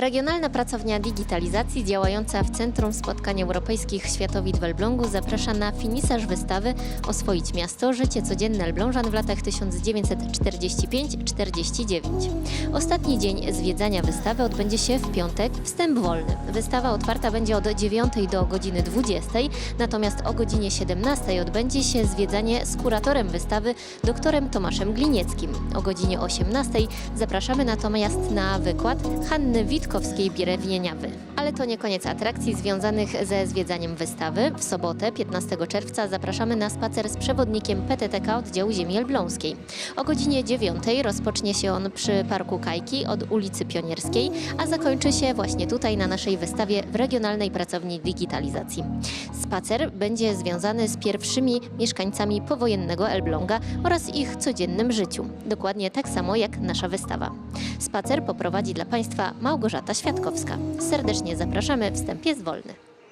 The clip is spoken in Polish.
Regionalna Pracownia Digitalizacji działająca w Centrum Spotkań Europejskich Światowic w Elblągu zaprasza na finisaż wystawy Oswoić Miasto – Życie codzienne Elblążan w latach 1945-49. Ostatni dzień zwiedzania wystawy odbędzie się w piątek, wstęp wolny. Wystawa otwarta będzie od 9 do godziny 20, natomiast o godzinie 17 odbędzie się zwiedzanie z kuratorem wystawy doktorem Tomaszem Glinieckim. O godzinie 18 zapraszamy natomiast na wykład Hanny Witkowskiej-Bierewieniawy. Ale to nie koniec atrakcji związanych ze zwiedzaniem wystawy. W sobotę, 15 czerwca, zapraszamy na spacer z przewodnikiem PTTK oddziału ziemi elbląskiej. O godzinie 9 rozpocznie się on przy Parku Kajki od ulicy Pionierskiej, a zakończy się właśnie tutaj na naszej wystawie w Regionalnej Pracowni Digitalizacji. Spacer będzie związany z pierwszymi mieszkańcami powojennego Elbląga oraz ich codziennym życiu. Dokładnie tak samo jak nasza wystawa. Spacer poprowadzi dla Państwa Małgorzata Świadkowska. Serdecznie zapraszamy, wstęp jest wolny.